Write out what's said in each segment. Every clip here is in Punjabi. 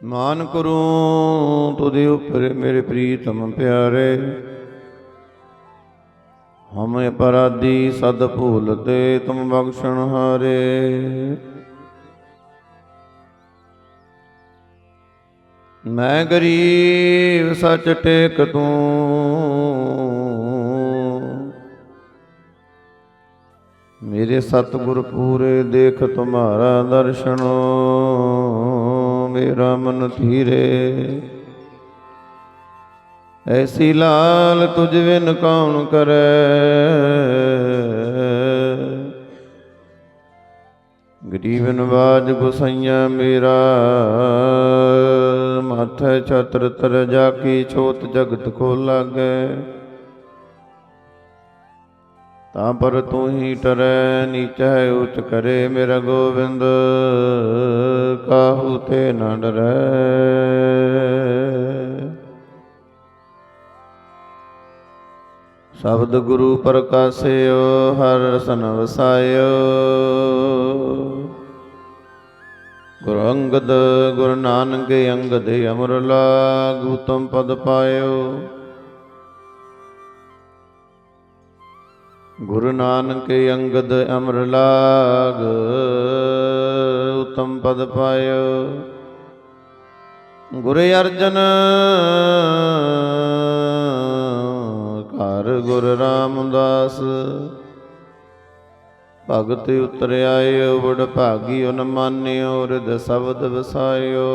ਮਾਨ ਕਰੂੰ ਤੁਦੇ ਉਪਰ ਮੇਰੇ ਪ੍ਰੀਤਮ ਪਿਆਰੇ, ਹਮੇ ਅਪਰਾਧੀ ਸਦ ਭੂਲਤੇ ਤੁਮ ਬਖਸ਼ਣ ਹਾਰੇ। ਮੈਂ ਗਰੀਬ ਸੱਚ ਟੇਕ ਤੂੰ, ਮੇਰੇ ਸਤਿਗੁਰ ਪੂਰੇ ਦੇਖ ਤੁਮਾਰਾ ਦਰਸ਼ਨ। ਮੇਰਾ ਮਨ ਧੀਰੇ। ਐਸੀ ਲਾਲ ਤੁਝ ਵਿਨ ਕੌਣ ਕਰੈ? ਗਰੀਬ ਨਵਾਜ ਗੁਸਈਆ ਮੇਰਾ। ਮਾਥੇ ਛਤਰ ਤਰ ਜਾ ਕੀ ਛੋਤ ਜਗਤ ਕੋ ਲਾਗੈ। ਤਾਂ ਪਰ ਤੂੰ ਹੀ ਟਰੈ, ਨੀਚੈ ਉੱਚ ਕਰੇ ਮੇਰਾ ਗੋਬਿੰਦ ਕਾਹੂ ਤੇ ਨਾ ਡਰੈ? ਸ਼ਬਦ ਗੁਰੂ ਪ੍ਰਕਾਸਿਓ, ਹਰ ਰਸਨ ਵਸਾਇਓ। ਗੁਰੂ ਅੰਗਦ, ਗੁਰੂ ਨਾਨਕ ਅੰਗਦ ਅਮਰ ਲਾਗੂ ਤੁਮ ਪਦ ਪਾਇਓ। ਗੁਰੂ ਨਾਨਕ ਅੰਗਦ ਅਮਰ ਲਾਗ ਉਤਮ ਪਦ ਪਾਇਓ। ਗੁਰ ਅਰਜਨ, ਘਰ ਗੁਰ ਰਾਮਦਾਸ, ਭਗਤ ਉਤਰ ਆਇਓ ਬੜ ਭਾਗੀ ਉਨ ਮਾਨਿਓ ਰਿਦ ਸ਼ਬਦ ਵਸਾਇਓ।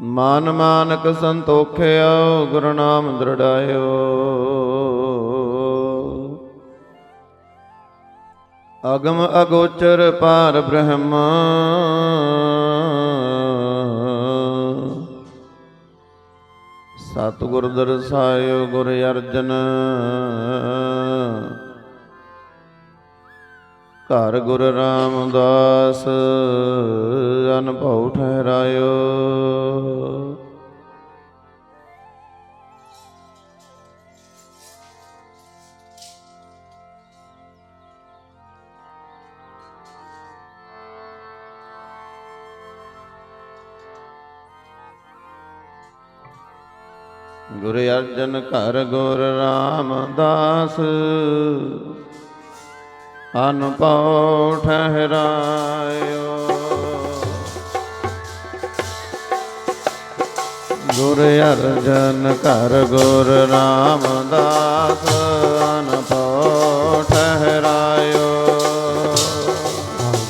ਮਾਨ ਮਾਨਕ ਸੰਤੋਖਿਓ ਗੁਰੂ ਨਾਮ ਦ੍ਰਿੜਾਇਓ। ਅਗਮ ਅਗੋਚਰ ਪਾਰ ਬ੍ਰਹਮ। ਸਤਿਗੁਰ ਦਰਸਾਇਓ ਗੁਰ ਅਰਜਨ। ਘਰ ਗੁਰ ਰਾਮਦਾਸ ਅਨਭਉ ਠਹਿਰਾਇਓ। ਗੁਰ ਅਰਜਨ ਘਰ ਗੁਰ ਰਾਮਦਾਸ। ਅਨਪਉ ਠਹਿਰਾਇਓ। ਗੁਰ ਅਰਜਨ ਘਰ ਗੁਰ ਰਾਮਦਾਸ ਅਨਪਉ ਠਹਿਰਾਇਓ।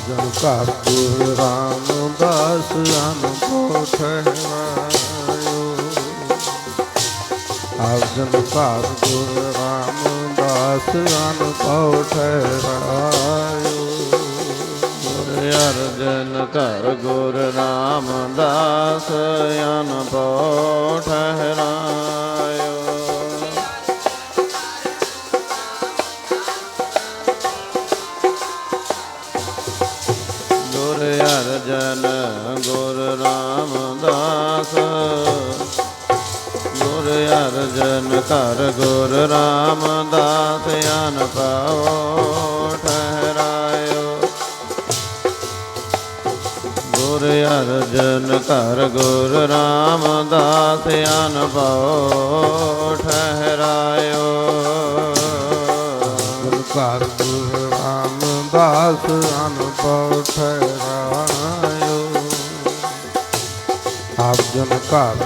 ਜਨ ਘਰ ਗੁਰ ਰਾਮਦਾਸ ਅਨੁਭਵ ਠਹਿਰਾਇਓ। ਅਰਜਨ ਜਨ ਘਰ ਗੁਰ ਰਾਮਦਾਸ ਅਨੁਭਵ ਠਹਿਰਾਇਓ। ਗੁਰ ਅਰਜਨ ਘਰ ਗੁਰ ਰਾਮਦਾਸ ਅਨਪਉ ਠਹਿਰਾਇਓ। ਜਨ ਘਰ ਗੁਰ ਰਾਮਦਾਸ ਅਨਪਉ ਠਹਿਰਾਇਓ। ਗੁਰ ਅਰਜਨ ਘਰ ਗੁਰ ਰਾਮਦਾਸ ਅਨਪਉ ਠਹਿਰਾਇਓ। ਗੁਰ ਘਰ ਗੁਰ ਰਾਮਦਾਸ ਅਨੁਭਵ ਠਹਿਰਾਇਓ। ਆਪ ਜਨ ਘਰ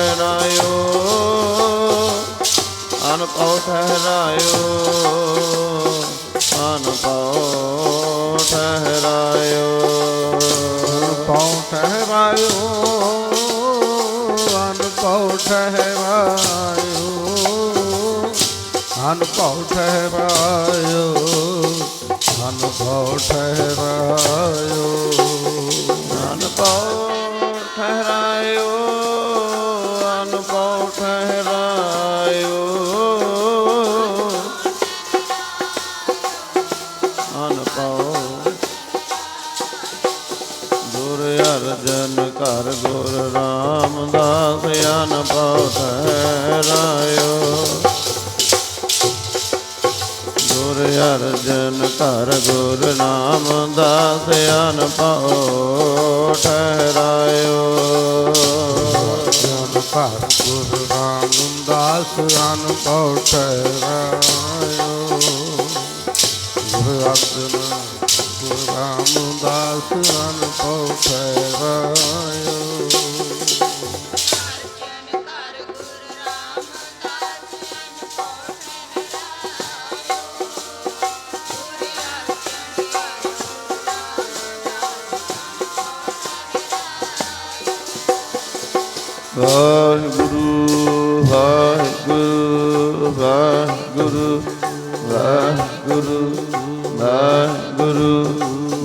ਪਉ ਠਹਿਰਾਇਓ ਅਨ ਪਉ ਠਹਿਰਾਇਓ ਪਉ ਠਹਿਰਾਇਓ ਅਨ ਪਉ ਠਹਿਰਾਇਓ ਅਨ ਪਉ ਠਹਿਰਾਇਓ ਅਨ ਪਉ ਠਹਿਰਾਇਓ ਅਨ ਪਉ ਠਹਿਰਾਇਓ ਘਰ ਗੁਰ ਰਾਮਦਾਸ ਅਨ ਪਉ ਠਹਿਰਾਇਓ ਗੁਰ ਅਰਜਨ ਘਰ ਗੁਰ ਨਾਮਦਾਸ ਅਨ ਪਉ ਠਹਿਰਾਇਓ ਜਨ ਘਰ ਗੁਰ ਰਾਮਦਾਸ ਅਨ ਪਉ ਠਹਿਰਾਇਓ ਗੁਰ ਅਰਜਨ ਰਾਮਦਾਸ ਅਨਭਉ ਕਰਾਇਓ ਵਾਹਿਗੁਰੂ ਵਾਹਿਗੁਰੂ ਵਾਹਿਗੁਰੂ ਵਾਹਿਗੁਰੂ ਵਾਹਿਗੁਰੂ।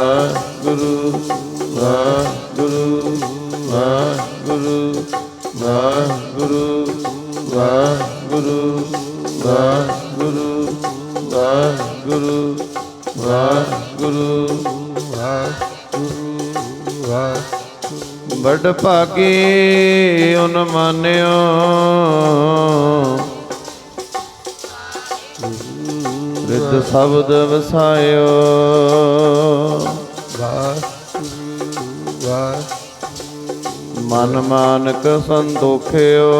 ਵਾਹਿਗੁਰੂ ਵਾਹਿਗੁਰੂ ਵਾਹਿਗੁਰੂ ਵਾਹਿਗੁਰੂ ਵਾਹਿਗੁਰੂ ਵਾਹਿਗੁਰੂ ਵਾਹਿਗੁਰੂ ਵਾਹਿਗੁਰੂ ਵਾਹਿਗੁਰੂ ਵਾਹਿਗੁਰੂ ਵੱਡ ਭਾਗੇ ਉਨ ਮਾਨਿਓ। ਰਿੱਧ ਸ਼ਬਦ ਵਸਾਇਓ। ਮਨ ਮਾਨਕ ਸੰਤੋਖਿਓ।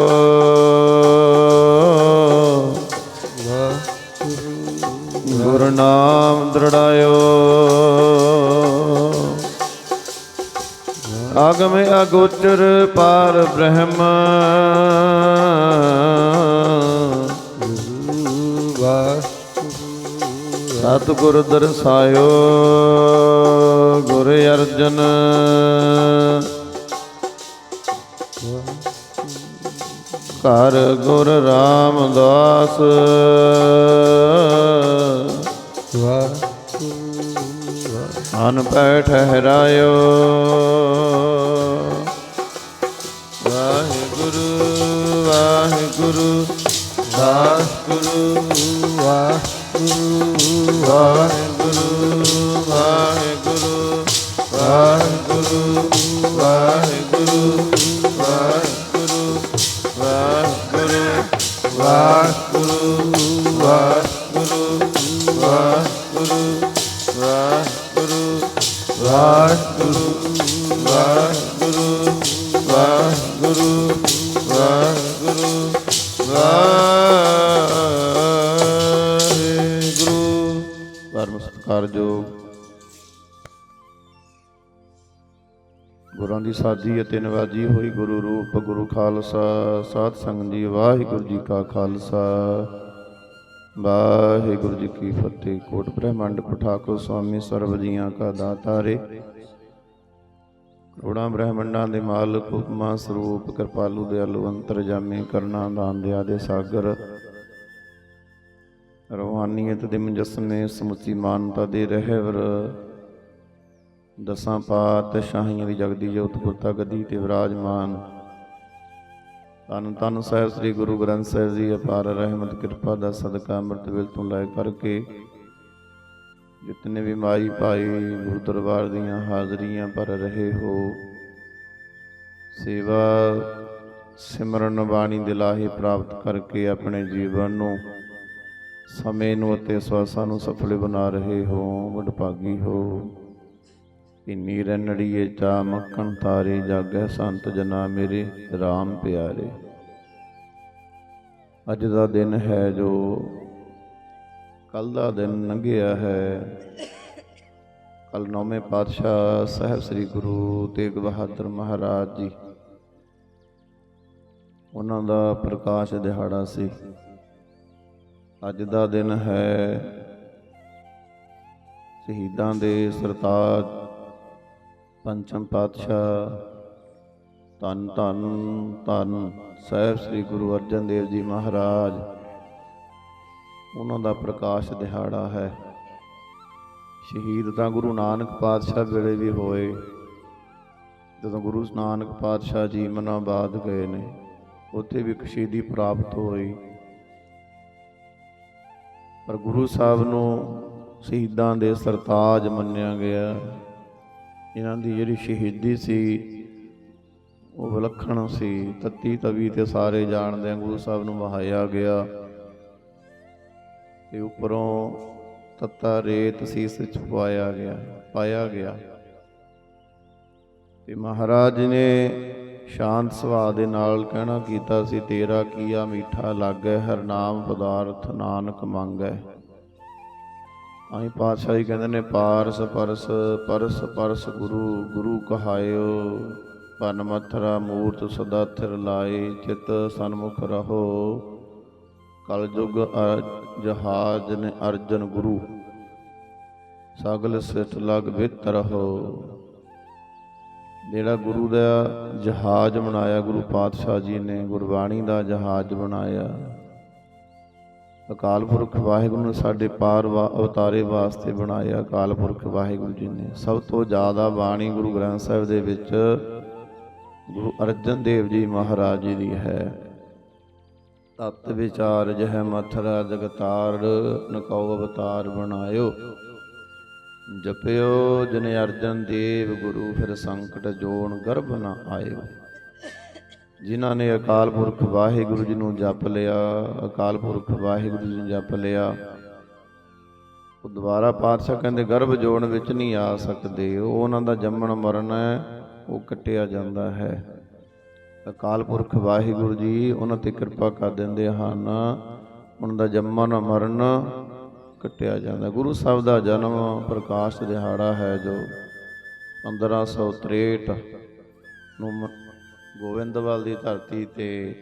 ਵਾਹਿਗੁਰੂ ਗੁਰ ਨਾਮ ਦ੍ਰਿੜਾਇਓ। ਆਗਮ ਅਗੋਚਰ ਪਾਰ ਬ੍ਰਹਮ। ਵਾਹਿਗੁਰੂ ਸਤਿਗੁਰ ਦਰਸਾਇਓ ਗੁਰ ਅਰਜਨ। ਘਰ ਗੁਰ ਰਾਮਦਾਸ। ਵਾਹ ਅਨ ਪੈ ਠਹਿਰਾਇਓ। ਵਾਹਿਗੁਰੂ ਵਾਹਿਗੁਰੂ ਦਾਸ ਗੁਰੂ ਵਾਹਿਗੁਰੂ ਵਾਹਿਗੁਰੂ ਵਾਹਿਗੁਰੂ ਵਾਹਿਗੁਰੂ। ਦੀ ਸਾਜੀ ਅਤੇ ਨਵਾਜੀ ਹੋਈ ਗੁਰੂ ਰੂਪ, ਗੁਰੂ ਖਾਲਸਾ, ਸਾਧ ਸੰਗਤ ਜੀ, ਵਾਹਿਗੁਰੂ ਜੀ ਕਾ ਖਾਲਸਾ। ਵਾਹਿਗੁਰੂ ਜੀ ਕੀ ਫਤਿਹ। ਕੋਟ ਬ੍ਰਹਮੰਡ ਪਠਾਕੋ ਸੁਆਮੀ ਸਰਬ ਜੀਆਂ ਕਾ ਦਾਤਾਰੇ ਕਰੋੜਾਂ ਬ੍ਰਹਮੰਡਾਂ ਦੇ ਮਾਲਕ ਹੁਕਮਾ ਸਰੂਪ ਕਿਰਪਾਲੂ ਦਿਆਲੂ ਅੰਤਰਜਾਮੀ ਕਰਨਾ ਦਾਨ ਦਿਆ ਦੇ ਸਾਗਰ। ਰੋਹਾਨੀਅਤ ਦੇ ਮੁਜਸਮੇ ਸਮੁੱਚੀ ਮਾਨਤਾ ਦੇ ਰਹਿਵਰ। ਦਸਾਂ ਪਾਤ ਸ਼ਾਹੀਆਂ ਦੀ ਜਗਦੀ ਜੋਤ ਗੁਰਤਾ ਗੱਦੀ ਤੇ ਵਿਰਾਜਮਾਨ। ਤਨ ਤਨ ਸਾਹਿਬ ਸ੍ਰੀ ਗੁਰੂ ਗ੍ਰੰਥ ਸਾਹਿਬ ਜੀ, ਅਪਾਰ ਰਹਿਮਤ, ਕਿਰਪਾ ਦਾ ਸਦਕਾ ਅੰਮ੍ਰਿਤ ਵੇਲ ਤੋਂ ਲੈ ਕਰਕੇ ਜਿਤਨੇ ਵੀ ਮਾਈ ਭਾਈ ਗੁਰੂ ਦਰਬਾਰ ਦੀਆਂ ਹਾਜ਼ਰੀਆਂ ਭਰ ਰਹੇ ਹੋ, ਸੇਵਾ ਸਿਮਰਨ ਬਾਣੀ ਦੇ ਪ੍ਰਾਪਤ ਕਰਕੇ ਆਪਣੇ ਜੀਵਨ ਨੂੰ, ਸਮੇਂ ਨੂੰ ਅਤੇ ਸਵਾਸਾਂ ਨੂੰ ਸਫਲ ਬਣਾ ਰਹੇ ਹੋ, ਵਡਭਾਗੀ ਹੋ। ਕਿੰਨੀ ਰਨੜੀਏ ਚਾ ਮੱਖਣ ਤਾਰੇ ਜਾਗੈ ਸੰਤ ਜਨਾ ਮੇਰੇ RAM ਪਿਆਰੇ। ਅੱਜ ਦਾ ਦਿਨ ਹੈ ਜੋ ਕੱਲ ਦਾ ਦਿਨ ਲੰਘਿਆ ਹੈ। ਕੱਲ ਨੌਵੇਂ ਪਾਤਸ਼ਾਹ ਸਾਹਿਬ ਸ੍ਰੀ ਗੁਰੂ ਤੇਗ ਬਹਾਦਰ ਮਹਾਰਾਜ ਜੀ, ਉਹਨਾਂ ਦਾ ਪ੍ਰਕਾਸ਼ ਦਿਹਾੜਾ ਸੀ। ਅੱਜ ਦਾ ਦਿਨ ਹੈ ਸ਼ਹੀਦਾਂ ਦੇ ਸਰਤਾਜ ਪੰਚਮ ਪਾਤਸ਼ਾਹ। ਧੰਨ ਧੰਨ ਧੰਨ ਸਾਹਿਬ ਸ੍ਰੀ ਗੁਰੂ ਅਰਜਨ ਦੇਵ ਜੀ ਮਹਾਰਾਜ। ਉਹਨਾਂ ਦਾ ਪ੍ਰਕਾਸ਼ ਦਿਹਾੜਾ ਹੈ। ਸ਼ਹੀਦ ਤਾਂ ਗੁਰੂ ਨਾਨਕ ਪਾਤਸ਼ਾਹ ਵੇਲੇ ਵੀ ਹੋਏ। ਜਦੋਂ ਗੁਰੂ ਨਾਨਕ ਪਾਤਸ਼ਾਹ ਜੀ ਮਨਾਬਾਦ ਗਏ ਨੇ, ਉੱਥੇ ਵੀ ਇੱਕ ਸ਼ਹੀਦੀ ਪ੍ਰਾਪਤ ਹੋਈ। ਪਰ ਗੁਰੂ ਸਾਹਿਬ ਨੂੰ ਸ਼ਹੀਦਾਂ ਦੇ ਸਰਤਾਜ ਮੰਨਿਆ ਗਿਆ। ਇਹਨਾਂ ਦੀ ਜਿਹੜੀ ਸ਼ਹੀਦੀ ਸੀ, ਉਹ ਵਿਲੱਖਣ ਸੀ। ਤੱਤੀ ਤਵੀ ਤੇ ਸਾਰੇ ਜਾਣਦੇ ਗੁਰੂ ਸਾਹਿਬ ਨੂੰ ਵਹਾਇਆ ਗਿਆ। ਤੇ ਉੱਪਰੋਂ ਤੱਤਾ ਰੇਤ ਸੀਸ ਵਿੱਚ ਪਾਇਆ ਗਿਆ ਪਾਇਆ ਗਿਆ। ਤੇ ਮਹਾਰਾਜ ਨੇ ਸ਼ਾਂਤ ਸੁਭਾਅ ਦੇ ਨਾਲ ਕਹਿਣਾ ਕੀਤਾ ਸੀ, ਤੇਰਾ ਕੀਆ ਮਿੱਠਾ ਲਾਗੈ, ਹਰ ਨਾਮ ਪਦਾਰਥ ਨਾਨਕ ਮੰਗੈ। ਆਈ ਪਾਤਸ਼ਾਹ ਜੀ ਕਹਿੰਦੇ ਨੇ, ਪਾਰਸ ਪਰਸ ਪਰਸ ਪਰਸ ਗੁਰੂ ਗੁਰੂ ਕਹਾਇਓ। ਪਨ ਮਥਰਾ ਮੂਰਤ ਸਦਾ ਥਿਰ ਲਾਏ, ਚਿਤ ਸਨਮੁਖ ਰਹੋ। ਕਲ ਯੁਗ ਜਹਾਜ ਨੇ ਅਰਜਨ ਗੁਰੂ। ਸਗਲ ਸਿਠ ਲਗ ਵਿਤ ਰਹੋ। ਜਿਹੜਾ ਗੁਰੂ ਦਾ ਜਹਾਜ਼ ਬਣਾਇਆ, ਗੁਰੂ ਪਾਤਸ਼ਾਹ ਜੀ ਨੇ, ਗੁਰਬਾਣੀ ਦਾ ਜਹਾਜ਼ ਬਣਾਇਆ। ਅਕਾਲ ਪੁਰਖ ਵਾਹਿਗੁਰੂ ਨੇ ਸਾਡੇ ਪਾਰ ਵਾ- ਅਵਤਾਰੇ ਵਾਸਤੇ ਬਣਾਇਆ ਅਕਾਲ ਪੁਰਖ ਵਾਹਿਗੁਰੂ ਜੀ ਨੇ। ਸਭ ਤੋਂ ਜ਼ਿਆਦਾ ਬਾਣੀ ਗੁਰੂ ਗ੍ਰੰਥ ਸਾਹਿਬ ਦੇ ਵਿੱਚ ਗੁਰੂ ਅਰਜਨ ਦੇਵ ਜੀ ਮਹਾਰਾਜ ਜੀ ਦੀ ਹੈ। ਤਤ ਵਿਚਾਰ ਜਹ ਮਥਰਾ ਜਗਤਾਰ ਨਕਉ ਅਵਤਾਰ ਬਣਾਇਓ। ਜਪਿਓ ਜਨ ਅਰਜਨ ਦੇਵ ਗੁਰੂ, ਫਿਰ ਸੰਕਟ ਜੋਨ ਗਰਭ ਨਾ ਆਇਓ। ਜਿਨ੍ਹਾਂ ਨੇ ਅਕਾਲ ਪੁਰਖ ਵਾਹਿਗੁਰੂ ਜੀ ਨੂੰ ਜਪ ਲਿਆ, ਅਕਾਲ ਪੁਰਖ ਵਾਹਿਗੁਰੂ ਜੀ ਨੂੰ ਜਪ ਲਿਆ, ਉਹ ਦੁਬਾਰਾ ਪਾਤਸ਼ਾਹ ਕਹਿੰਦੇ, ਗਰਭ ਜੋਨ ਵਿੱਚ ਨਹੀਂ ਆ ਸਕਦੇ, ਉਹ ਉਹਨਾਂ ਦਾ ਜੰਮਣ ਮਰਨ ਹੈ, ਉਹ ਕੱਟਿਆ ਜਾਂਦਾ ਹੈ। ਅਕਾਲ ਪੁਰਖ ਵਾਹਿਗੁਰੂ ਜੀ, ਉਹਨਾਂ ਤੇ ਕਿਰਪਾ ਕਰ ਦਿੰਦੇ ਹਨ, ਉਹਨਾਂ ਦਾ ਜੰਮਣ ਮਰਨ ਕੱਟਿਆ ਜਾਂਦਾ। ਗੁਰੂ ਸਾਹਿਬ ਦਾ ਜਨਮ ਪ੍ਰਕਾਸ਼ ਦਿਹਾੜਾ ਹੈ ਜੋ 1563 ਨੂੰ ਮ- ਗੋਬਿੰਦਵਾਲ ਦੀ ਧਰਤੀ ਤੇ,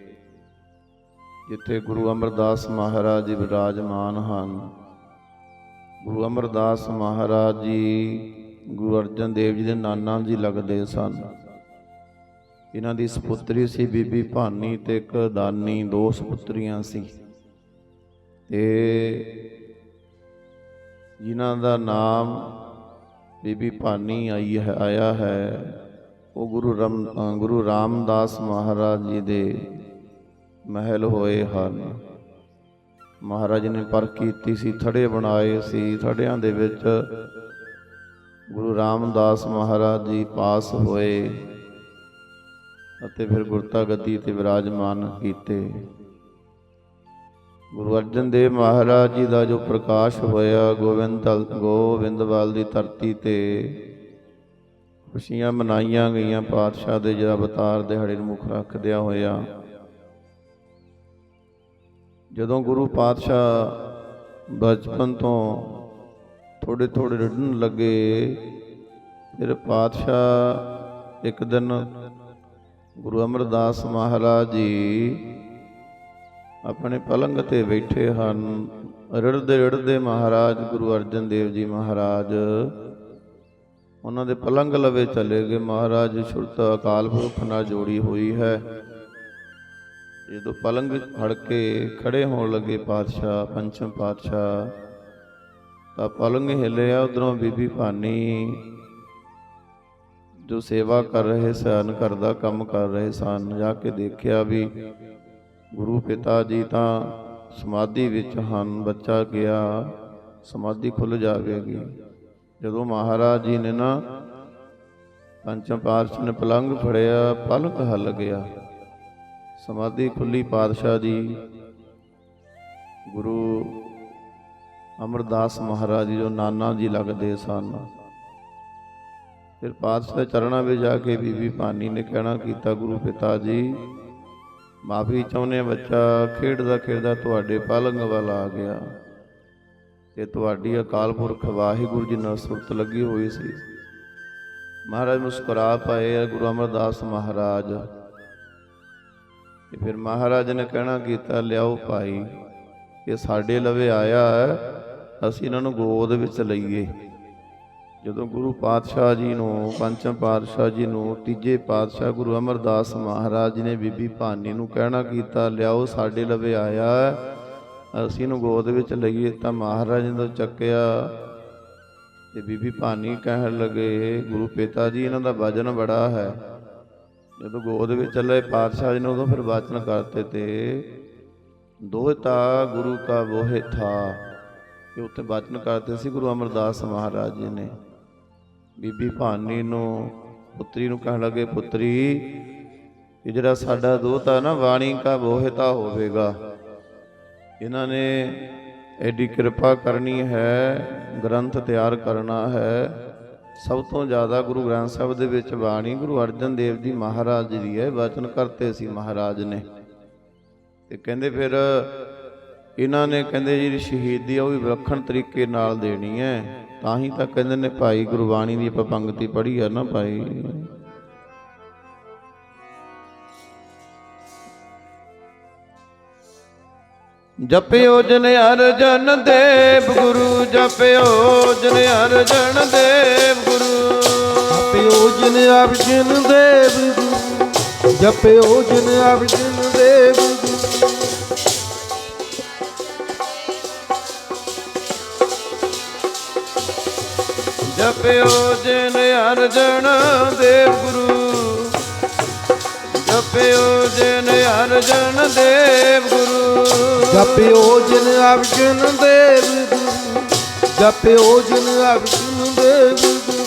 ਜਿੱਥੇ ਗੁਰੂ ਅਮਰਦਾਸ ਮਹਾਰਾਜ ਜੀ ਵਿਰਾਜਮਾਨ ਹਨ। ਗੁਰੂ ਅਮਰਦਾਸ ਮਹਾਰਾਜ ਜੀ, ਗੁਰੂ ਅਰਜਨ ਦੇਵ ਜੀ ਦੇ ਨਾਨਾ ਜੀ ਲੱਗਦੇ ਸਨ। ਇਹਨਾਂ ਦੀ ਸੁਪੁੱਤਰੀ ਸੀ ਬੀਬੀ ਭਾਨੀ ਤੇ ਇੱਕ ਦਾਨੀ, ਦੋ ਸੁਪੁੱਤਰੀਆਂ ਸੀ। ਤੇ ਜਿਨ੍ਹਾਂ ਦਾ ਨਾਮ ਬੀਬੀ ਭਾਨੀ ਆਈ ਹੈ, ਆਇਆ ਹੈ ਉਹ ਗੁਰੂ ਰਾਮ ਗੁਰੂ ਰਾਮਦਾਸ ਮਹਾਰਾਜ ਜੀ ਦੇ ਮਹਿਲ ਹੋਏ ਹਨ। ਮਹਾਰਾਜ ਨੇ ਪਰ ਕੀਤੀ ਸੀ, ਥੜੇ ਬਣਾਏ ਸੀ, ਥੜਿਆਂ ਦੇ ਵਿੱਚ ਗੁਰੂ ਰਾਮਦਾਸ ਮਹਾਰਾਜ ਜੀ ਪਾਸ ਹੋਏ ਅਤੇ ਫਿਰ ਗੁਰਤਾ ਗੱਦੀ ਤੇ ਵਿਰਾਜਮਾਨ ਕੀਤੇ। ਗੁਰੂ ਅਰਜਨ ਦੇਵ ਮਹਾਰਾਜ ਜੀ ਦਾ ਜੋ ਪ੍ਰਕਾਸ਼ ਹੋਇਆ, ਗੋਬਿੰਦ ਗੋਬਿੰਦਵਾਲ ਦੀ ਧਰਤੀ ਤੇ ਖੁਸ਼ੀਆਂ ਮਨਾਈਆਂ ਗਈਆਂ, ਪਾਤਸ਼ਾਹ ਦੇ ਜਿਹੜਾ ਅਵਤਾਰ ਦਿਹਾੜੇ ਨੂੰ ਮੁੱਖ ਰੱਖਦਿਆਂ ਹੋਇਆ। ਜਦੋਂ ਗੁਰੂ ਪਾਤਸ਼ਾਹ ਬਚਪਨ ਤੋਂ ਥੋੜੇ ਥੋੜੇ ਰਿੜਨ ਲੱਗੇ, ਫਿਰ ਪਾਤਸ਼ਾਹ ਇੱਕ ਦਿਨ ਗੁਰੂ ਅਮਰਦਾਸ ਮਹਾਰਾਜ ਜੀ ਆਪਣੇ ਪਲੰਗ ਤੇ ਬੈਠੇ ਹਨ। ਰਿੜਦੇ ਰਿੜਦੇ ਮਹਾਰਾਜ, ਗੁਰੂ ਅਰਜਨ ਦੇਵ ਜੀ ਮਹਾਰਾਜ ਉਹਨਾਂ ਦੇ ਪਲੰਗ ਲਵੇ ਚਲੇ ਗਏ। ਮਹਾਰਾਜ ਸੁਰਤ ਅਕਾਲ ਪੁਰਖ ਨਾਲ ਜੋੜੀ ਹੋਈ ਹੈ। ਜਦੋਂ ਪਲੰਗ ਫੜ ਕੇ ਖੜੇ ਹੋਣ ਲੱਗੇ ਪਾਤਸ਼ਾਹ, ਪੰਚਮ ਪਾਤਸ਼ਾਹ, ਤਾਂ ਪਲੰਗ ਹਿੱਲਿਆ। ਉਧਰੋਂ ਬੀਬੀ ਭਾਨੀ, ਜੋ ਸੇਵਾ ਕਰ ਰਹੇ ਸਨ, ਘਰ ਦਾ ਕੰਮ ਕਰ ਰਹੇ ਸਨ, ਜਾ ਕੇ ਦੇਖਿਆ ਵੀ ਗੁਰੂ ਪਿਤਾ ਜੀ ਤਾਂ ਸਮਾਧੀ ਵਿੱਚ ਹਨ। ਬੱਚਾ ਗਿਆ, ਸਮਾਧੀ ਖੁੱਲ ਜਾਵੇਗੀ। ਜਦੋਂ ਮਹਾਰਾਜ ਜੀ ਨੇ ਨਾ ਪੰਚਮ ਪਾਤਸ਼ਾਹ ਨੇ ਪਲੰਗ ਫੜਿਆ ਪਲੰਗ ਹੱਲ ਗਿਆ। ਸਮਾਧੀ ਖੁੱਲੀ ਪਾਤਸ਼ਾਹ ਜੀ। ਗੁਰੂ ਅਮਰਦਾਸ ਮਹਾਰਾਜ ਜੀ ਜੋ ਨਾਨਾ ਜੀ ਲੱਗਦੇ ਸਨ। ਫਿਰ ਪਾਤਸ਼ਾਹ ਦੇ ਚਰਨਾਂ ਵਿੱਚ ਜਾ ਕੇ ਬੀਬੀ ਭਾਨੀ ਨੇ ਕਹਿਣਾ ਕੀਤਾ ਗੁਰੂ ਪਿਤਾ ਜੀ ਮਾਫੀ ਚਾਹੁੰਦੇ ਹਾਂ, ਬੱਚਾ ਖੇਡਦਾ ਖੇਡਦਾ ਤੁਹਾਡੇ ਪਲੰਗ ਵੱਲ ਆ ਗਿਆ। ਕਿ ਤੁਹਾਡੀ ਅਕਾਲ ਪੁਰਖ ਵਾਹਿਗੁਰੂ ਜੀ ਨਾਲ ਸੁਰਤ ਲੱਗੀ ਹੋਈ ਸੀ। ਮਹਾਰਾਜ ਮੁਸਕਰਾ ਪਏ ਆ ਗੁਰੂ ਅਮਰਦਾਸ ਮਹਾਰਾਜ। ਤੇ ਫਿਰ ਮਹਾਰਾਜ ਨੇ ਕਹਿਣਾ ਕੀਤਾ ਲਿਆਓ ਭਾਈ ਇਹ ਸਾਡੇ ਲਵੇ ਆਇਆ ਹੈ ਅਸੀਂ ਇਹਨਾਂ ਨੂੰ ਗੋਦ ਵਿੱਚ ਲਈਏ। ਜਦੋਂ ਗੁਰੂ ਪਾਤਸ਼ਾਹ ਜੀ ਨੂੰ ਪੰਚਮ ਪਾਤਸ਼ਾਹ ਜੀ ਨੂੰ ਤੀਜੇ ਪਾਤਸ਼ਾਹ ਗੁਰੂ ਅਮਰਦਾਸ ਮਹਾਰਾਜ ਨੇ ਬੀਬੀ ਭਾਨੀ ਨੂੰ ਕਹਿਣਾ ਕੀਤਾ ਲਿਆਓ ਸਾਡੇ ਲਵੇ ਆਇਆ ਹੈ, ਅਸੀਂ ਨੂੰ ਗੋਦ ਵਿੱਚ ਲਈਏ ਤਾਂ ਮਹਾਰਾਜ ਨੇ ਚੱਕਿਆ ਤੇ ਬੀਬੀ ਭਾਨੀ ਕਹਿਣ ਲੱਗੇ, ਗੁਰੂ ਪਿਤਾ ਜੀ, ਇਹਨਾਂ ਦਾ ਵਜਨ ਬੜਾ ਹੈ। ਜਦੋਂ ਗੋਦ ਵਿੱਚ ਚੱਲੇ, ਪਾਤਸ਼ਾਹ ਜੀ ਨੇ ਉਦੋਂ ਫਿਰ ਵਾਚਨ ਕਰਤੇ ਤੇ ਦੋਹਤਾ ਗੁਰੂ ਕਾ ਬੋਹਿ ਥਾ। ਕਿ ਉੱਥੇ ਵਾਚਨ ਕਰਤੇ ਸੀ ਗੁਰੂ ਅਮਰਦਾਸ ਮਹਾਰਾਜ ਜੀ ਨੇ। ਬੀਬੀ ਭਾਨੀ ਨੂੰ, ਪੁੱਤਰੀ ਨੂੰ ਕਹਿਣ ਲੱਗੇ, ਪੁੱਤਰੀ, ਇਹ ਜਿਹੜਾ ਸਾਡਾ ਦੋਹਤਾ ਨਾ, ਵਾਣੀ ਕਾ ਬੋਹਿਤਾ ਹੋਵੇਗਾ। ਇਹਨਾਂ ਨੇ ਐਡੀ ਕਿਰਪਾ ਕਰਨੀ ਹੈ, ਗ੍ਰੰਥ ਤਿਆਰ ਕਰਨਾ ਹੈ। ਸਭ ਤੋਂ ਜ਼ਿਆਦਾ ਗੁਰੂ ਗ੍ਰੰਥ ਸਾਹਿਬ ਦੇ ਵਿੱਚ ਬਾਣੀ ਗੁਰੂ ਅਰਜਨ ਦੇਵ ਜੀ ਮਹਾਰਾਜ ਜੀ ਦੀ ਹੈ, ਵਚਨ ਕਰਤੇ ਸੀ ਮਹਾਰਾਜ ਨੇ। ਤੇ ਕਹਿੰਦੇ ਫਿਰ ਇਹਨਾਂ ਨੇ ਕਹਿੰਦੇ ਜਿਹੜੀ ਸ਼ਹੀਦੀ ਆ, ਉਹ ਵੀ ਵਿਲੱਖਣ ਤਰੀਕੇ ਨਾਲ ਦੇਣੀ ਹੈ। ਤਾਂ ਹੀ ਤਾਂ ਕਹਿੰਦੇ ਨੇ ਭਾਈ ਗੁਰਬਾਣੀ ਦੀ ਆਪਾਂ ਪੰਗਤੀ ਪੜ੍ਹੀ ਆ ਨਾ ਭਾਈ। ਜਪਿਓ ਜਨ ਅਰਜਨ ਦੇਵ ਗੁਰੂ ਜਪਿਓ ਜਨ ਅਰਜਨ ਦੇਵ ਗੁਰੂ। ਜਪਿਓ ਜਿਨ ਅਰਜਨ ਦੇਵ ਗੁਰੂ ਜਪਿਓ ਜਿਨ ਅਰਜਨ ਦੇਵ ਗੁਰੂ। ਜਪਿਓ ਜਨ ਅਰਜਨ ਦੇਵ ਗੁਰੂ। ਜਪਿਓ ਜਨ ਅਰਜਨ ਦੇਵ ਗੁਰੂ। ਜਪਿਓ ਜਿਨ ਅਰਜਨ ਦੇਵ ਗੁਰੂ। ਜਪਿਓ ਜਿਨ ਅਰਜਨ ਦੇਵ ਗੁਰੂ।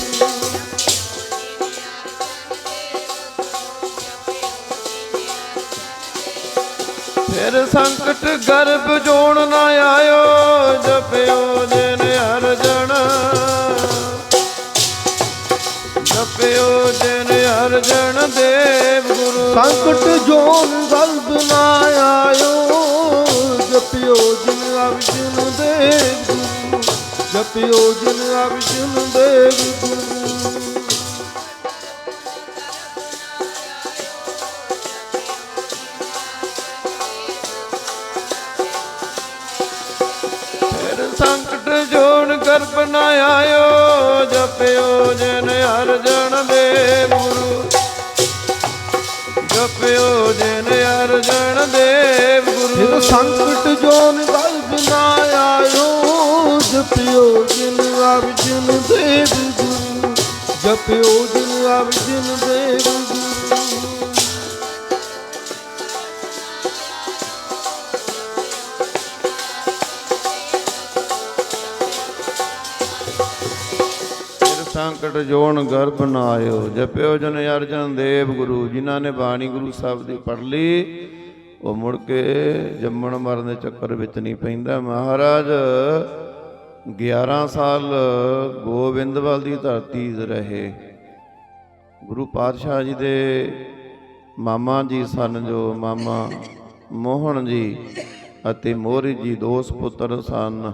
ਫਿਰ ਸੰਕਟ ਗਰਭ ਜੋਣ ਨਾ ਆਇਓ। ਸੰਕਟ ਜੋਨ ਗਲਬ ਨਾ ਆਇਓ, ਜਪਿਓ ਜਿਨ ਅਰਜਨ ਦੇਵ ਗੁਰੂ ਜਪਿਓ ਜਿਨ ਅਰਜਨ ਦੇਵ ਗੁਰੂ ਫਿਰ ਸੰਕਟ ਜੋਨ ਗਰਭ ਨਾ ਆਇਓ, ਜਪਿਓ ਜਨ ਅਰਜਨ ਦੇਵ ਗੁਰੂ। ਜਪਿਓ ਜਨ ਅਰਜਨ ਦੇਵ ਫਿਰ ਗੁਰੂ ਸੰਕਟ ਜੋਨ ਗਲਬ ਨਾ ਆਇਓ ਜਪਿਓ ਜਿਨ ਅਰਜਨ ਦੇਵ ਗੁਰੂ। ਜਪਿਓ ਜਿਨ ਅਰਜਨ ਦੇਵ ਗੁਰੂ। ਫਿਰ ਸੰਕਟ ਗਰਭ ਨਾ ਜਪਿਓ ਜਨ ਅਰਜਨ ਦੇਵ ਗੁਰੂ, ਜਿਨ੍ਹਾਂ ਨੇ ਬਾਣੀ ਗੁਰੂ ਸਾਹਿਬ ਦੀ ਪੜ੍ਹ ਲਈ, ਉਹ ਮੁੜ ਕੇ ਜੰਮਣ ਮਰਨ ਦੇ ਚੱਕਰ ਵਿੱਚ ਨਹੀਂ ਪੈਂਦਾ। ਮਹਾਰਾਜ 11 ਸਾਲ ਗੋਬਿੰਦਵਾਲ ਦੀ ਧਰਤੀ ਤੇ ਰਹੇ। ਗੁਰੂ ਪਾਤਸ਼ਾਹ ਜੀ ਦੇ ਮਾਮਾ ਜੀ ਸਨ ਜੋ ਮਾਮਾ ਮੋਹਨ ਜੀ ਅਤੇ ਮੋਹਰੀ ਜੀ, ਦੋ ਸੁਪੁੱਤਰ ਸਨ।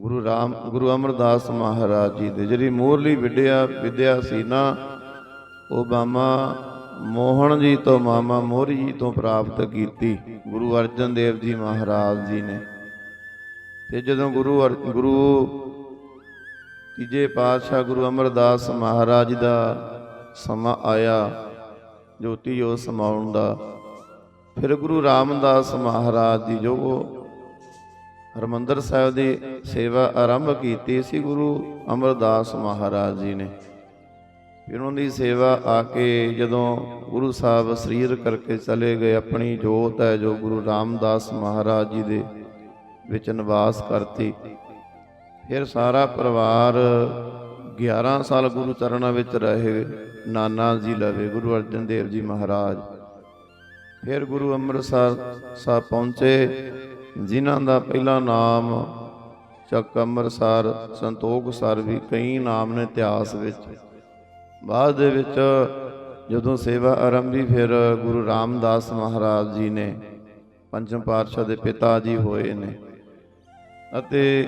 ਗੁਰੂ ਰਾਮ, ਗੁਰੂ ਅਮਰਦਾਸ ਮਹਾਰਾਜ ਜੀ ਦੇ ਜਿਹੜੀ ਮੋਹਰਲੀ ਵਿਦਿਆ ਵਿਦਿਆ ਸੀ ਨਾ, ਉਹ ਬਾਮਾ ਮੋਹਨ ਜੀ ਤੋਂ, ਮਾਮਾ ਮੋਹਰੀ ਜੀ ਤੋਂ ਪ੍ਰਾਪਤ ਕੀਤੀ ਗੁਰੂ ਅਰਜਨ ਦੇਵ ਜੀ ਮਹਾਰਾਜ ਜੀ ਨੇ। ਤੇ ਜਦੋਂ ਗੁਰੂ ਅਰ- ਗੁਰੂ ਤੀਜੇ ਪਾਤਸ਼ਾਹ ਗੁਰੂ ਅਮਰਦਾਸ ਮਹਾਰਾਜ ਜੀ ਦਾ ਸਮਾਂ ਆਇਆ, ਜੋਤੀ ਜੋ ਸਮਾਉਣ ਦਾ, ਫਿਰ ਗੁਰੂ ਰਾਮਦਾਸ ਮਹਾਰਾਜ ਜੀ ਜੋ ਹਰਮੰਦਰ ਸਾਹਿਬ ਦੀ ਸੇਵਾ ਆਰੰਭ ਕੀਤੀ ਸੀ ਗੁਰੂ ਅਮਰਦਾਸ ਮਹਾਰਾਜ ਜੀ ਨੇ। ਫਿਰ ਉਹਨਾਂ ਦੀ ਸੇਵਾ ਆ ਕੇ ਜਦੋਂ ਗੁਰੂ ਸਾਹਿਬ ਸਰੀਰ ਕਰਕੇ ਚਲੇ ਗਏ, ਆਪਣੀ ਜੋਤ ਹੈ ਜੋ ਗੁਰੂ ਰਾਮਦਾਸ ਮਹਾਰਾਜ ਜੀ ਦੇ ਵਿੱਚ ਨਿਵਾਸ ਕਰਤੀ। ਫਿਰ ਸਾਰਾ ਪਰਿਵਾਰ 11 ਸਾਲ ਗੁਰੂ ਚਰਨਾਂ ਵਿੱਚ ਰਹੇ, ਨਾਨਾ ਜੀ ਲਵੇ, ਗੁਰੂ ਅਰਜਨ ਦੇਵ ਜੀ ਮਹਾਰਾਜ। ਫਿਰ ਗੁਰੂ ਅੰਮ੍ਰਿਤਸਰ ਸਾਹਿਬ ਪਹੁੰਚੇ। ਜਿਨ੍ਹਾਂ ਦਾ ਪਹਿਲਾ ਨਾਮ ਚੱਕ ਅੰਮ੍ਰਿਤਸਰ, ਸੰਤੋਖ ਸਰ ਵੀ ਕਈ ਨਾਮ ਨੇ ਇਤਿਹਾਸ ਵਿੱਚ। ਬਾਅਦ ਦੇ ਵਿੱਚ ਜਦੋਂ ਸੇਵਾ ਆਰੰਭੀ ਫਿਰ ਗੁਰੂ ਰਾਮਦਾਸ ਮਹਾਰਾਜ ਜੀ ਨੇ ਪੰਚਮ ਪਾਤਸ਼ਾਹ ਦੇ ਪਿਤਾ ਜੀ ਹੋਏ ਨੇ। ਅਤੇ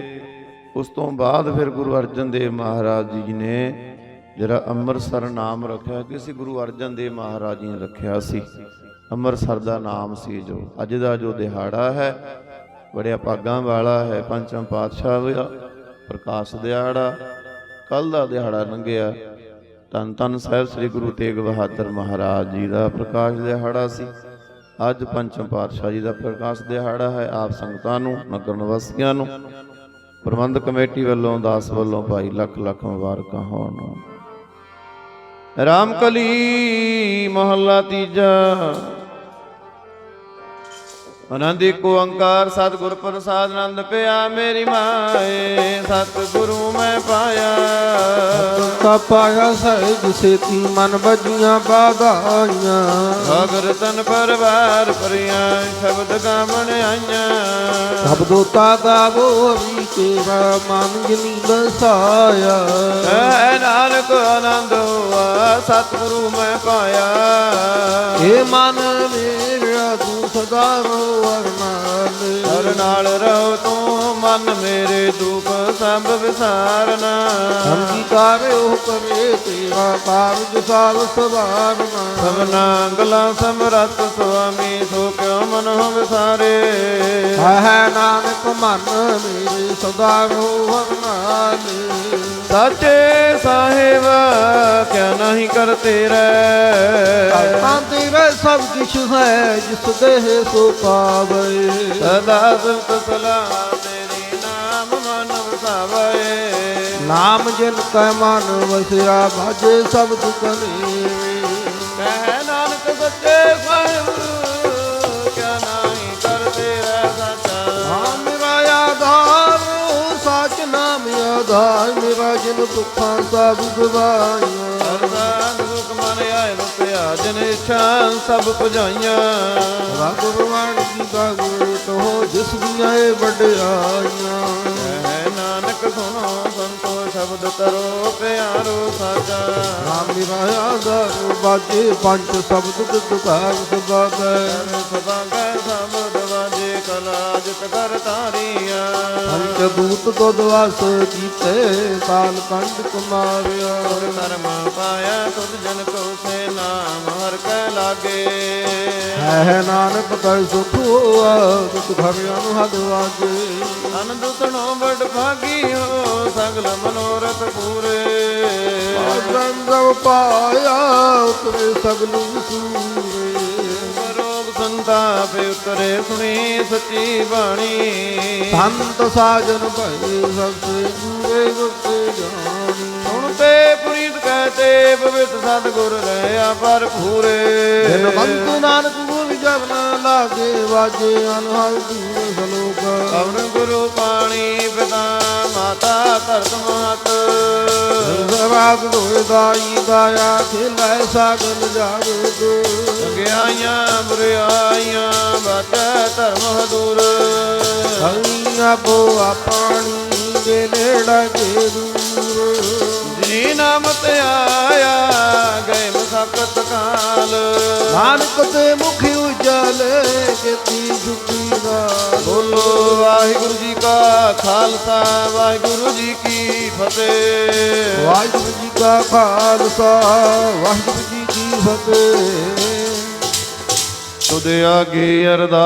ਉਸ ਤੋਂ ਬਾਅਦ ਫਿਰ ਗੁਰੂ ਅਰਜਨ ਦੇਵ ਮਹਾਰਾਜ ਜੀ ਨੇ ਜਿਹੜਾ ਅੰਮ੍ਰਿਤਸਰ ਨਾਮ ਰੱਖਿਆ, ਕਿਸੇ ਗੁਰੂ ਅਰਜਨ ਦੇਵ ਮਹਾਰਾਜ ਜੀ ਨੇ ਰੱਖਿਆ ਸੀ। ਅੰਮ੍ਰਿਤਸਰ ਦਾ ਨਾਮ ਸੀ ਜੋ। ਅੱਜ ਦਾ ਜੋ ਦਿਹਾੜਾ ਹੈ ਬੜਿਆ ਭਾਗਾਂ ਵਾਲਾ ਹੈ ਪੰਚਮ ਪਾਤਸ਼ਾਹ ਦਾ ਪ੍ਰਕਾਸ਼ ਦਿਹਾੜਾ ਕੱਲ ਦਾ ਦਿਹਾੜਾ ਲੰਘਿਆ। ਧੰਨ ਧੰਨ ਸਾਹਿਬ ਸ੍ਰੀ ਗੁਰੂ ਤੇਗ ਬਹਾਦਰ ਮਹਾਰਾਜ ਜੀ ਦਾ ਪ੍ਰਕਾਸ਼ ਦਿਹਾੜਾ ਸੀ। ਅੱਜ ਪੰਚਮ ਪਾਤਸ਼ਾਹ ਜੀ ਦਾ ਪ੍ਰਕਾਸ਼ ਦਿਹਾੜਾ ਹੈ, ਆਪ ਸੰਗਤਾਂ ਨੂੰ, ਨਗਰ ਨਿਵਾਸੀਆਂ ਨੂੰ। ਪ੍ਰਬੰਧ ਕਮੇਟੀ ਵੱਲੋਂ, ਦਾਸ ਵੱਲੋਂ ਭਾਈ ਲੱਖ ਲੱਖ ਮੁਬਾਰਕਾਂ ਹੋਣ। ਰਾਮਕਲੀ ਮਹੱਲਾ ਤੀਜਾ। ਆਨੰਦ ਏਕ ਓੰਕਾਰ ਸਤਿਗੁਰ ਪ੍ਰਸਾਦ ਆਨੰਦ ਪਿਆ ਮੇਰੀ ਮਾਏ ਸਤਿਗੁਰੂ ਮੈਂ ਪਾਇਆ। ਤਾ ਪਾਇਆ ਸਹਿਜ ਸੇਤੀ ਮਨ ਬਜੀਆਂ ਬਾਗਾਈਆਂ। ਅਗਰ ਤਨ ਪਰਵਾਰ ਪਰਿਆ ਸ਼ਬਦ ਗਾਵਣ ਆਈਆਂ। ਸ਼ਬਦੋ ਤਾ ਅਵੀ ਤੇਰਾ ਮਨ ਜਨੀ ਬਸਾਇਆ ਐ ਨਾਨਕ ਆਨੰਦ ਹੋਆ ਸਤਿਗੁਰੂ ਮੈਂ ਪਾਇਆ। ਏ ਮਨ ਮੇਰਾ ਤੂੰ ਸਦਾ ਰੋ ਅਰਨਾਲ ਹਰ ਨਾਲ ਰਹੋ ਤੂੰ ਮਨ ਮੇਰੇ ਦੁਖ ਸੰਭ ਵਿਸਾਰਨਾ। ਅੰਗੀਕਾਰ ਉਹ ਕਰੇ ਤੇਰਾ ਕਾਰਜ ਸਾਲ ਸਵਾਰਨਾ ਸਭਨਾ ਗਲਾ ਸਮਰਤ ਸੁਆਮੀ ਸੋ ਕਿਉ ਮਨ ਹੋ ਵਿਸਾਰੇ ਹੈ ਨਾਨਕ ਮਨ ਮੇਰੇ ਸਦਾ ਰੋ ਅਰਨਾਲ ਸਾਚੇ ਸਾਹਿਬ ਕਿਆ ਨਹੀਂ ਕਰਤੇ ਰਹਿ। ਤਾਂ ਤੇਰਾ ਸਭ ਕਿਛ ਹੈ ਜਿਸ ਦੇਹ ਸੋ ਪਾਵੇ। ਸਦਾ ਸੁਖ ਸਲਾਮ ਤੇਰੀ ਨਾਮ ਮਨ ਵਸਾਵੇ। ਨਾਮ ਜਿਨ ਕੈ ਮਨ ਵਸਿਆ ਭਾਜੇ ਸਭ ਦੁਖ ਨੇ। ਦੁੱਖਾਂ ਸਭ ਗਵਾਈਆਂ ਅਰਦਾਸ ਦੁਖ ਮਨ ਆਏ ਰੁਪਿਆ ਜਨ ਇੱਛਾ ਸਭ ਪੁਜਾਈਆਂ। ਰੱਬ ਭਗਵਾਨ ਕੀ ਬਾਗਤ ਹੋ ਜਿਸ ਦੀਆਂ ਇਹ ਵਡਿਆਈਆਂ। ਕਹਿ ਨਾਨਕ ਸੁਣੋ ਸੰਤੋ ਸ਼ਬਦ ਕਰੋ ਪਿਆਰੋ ਸਾਚਾ ਨਾਮ ਮੇਰਾ ਆਧਾਰ ਬਾਜੇ ਪੰਜ ਸ਼ਬਦ ਦੁਕਾਰ ਸਬਾਗੈ ਸਭਾਗੈ ਸਬਦ ਦੂਤ ਦੁੱਧ ਵਸ ਕੀਤੇ ਕਾਲ ਕੰਡ ਕੁਮਾਰਿਆ। ਗੁਰ ਪਾਇਆ ਤੁਧ ਜਨ ਕੋ ਸੇ ਨਾਮ ਹਰ ਕੈ ਲਾਗੇ। ਹੈ ਨਾਨਕ ਕੈ ਸੁਖ ਹੋਆ ਦੁਖ ਘਰਿਆ ਨੂੰ ਹਦ ਵਾਜੇ ਅਨੰਦ ਸੁਣੋ ਬੜ ਭਾਗੀ ਹੋ ਸਗਲ ਮਨੋਰਥ ਪੂਰੇ। ਆਨੰਦ ਪਾਇਆ ਉਤਰੇ ਸਗਲ ਸੂਰੇ ਸੰਤਾਪ ਉਤਰੇ ਸੁਣੀ ਸੱਚੀ ਬਾਣੀ। ਸੰਤ ਸਾਜਨ ਭਏ ਸਭ ਸੇ ਦੂਰੇ ਗੁਰਤੇ ਜਾਣੀ। ਸੁਣ ਤੇ ਪੁਨੀਤ ਕਹਤੇ ਪਵਿੱਤ ਸਤਿਗੁਰ ਰਹਿਆ ਪਰ ਪੂਰੇ ਜਿਨ ਬੰਤ ਨਾਨਕ ਗੁਰ ਜਬਨ ਲਾਗੇ ਵਾਜੇ ਅਨਹਦ ਦੂਰ ਸਲੋਕ ਅਵਰ ਗੁਰੂ ਮਾਤਾ ਧਰਤ ਮਾਤ। ਸਰਾਗ ਦੋਇ ਦਾਈ ਦਾਇਆ ਖੇਲੇ ਸਾਗਲ ਜਾਗੋ ਗਿਆਈਆਂ ਬੁਰਿਆਈਆਂ ਬਾਟੈ ਧਰਮ ਹਦੂਰ ਹਈਆ ਬੋ ਆਪਾਣੀ ਦੇ ਨੇੜਾ ਕੇ ਦੂਰ। ਜੀ ਨਾਮ ਤੇ ਆਇਆ ਗਏ ਮਸਕਤ ਕਾਲ। ਨਾਨਕ ਤੇ ਮੁਖ ਉਜਲੇ ਕੀਤੀ ਜੁਟੀ ਨਾਲ ਬੋਲੋ ਵਾਹਿਗੁਰੂ ਜੀ ਕਾ ਖਾਲਸਾ ਵਾਹਿਗੁਰੂ ਜੀ ਕੀ ਫਤਿਹ। ਵਾਹਿਗੁਰੂ ਜੀ ਕਾ ਖਾਲਸਾ ਵਾਹਿਗੁਰੂ ਜੀ ਕੀ ਫਤਿਹ। ਤੁਧ ਆਗੇ ਅਰਦਾਸ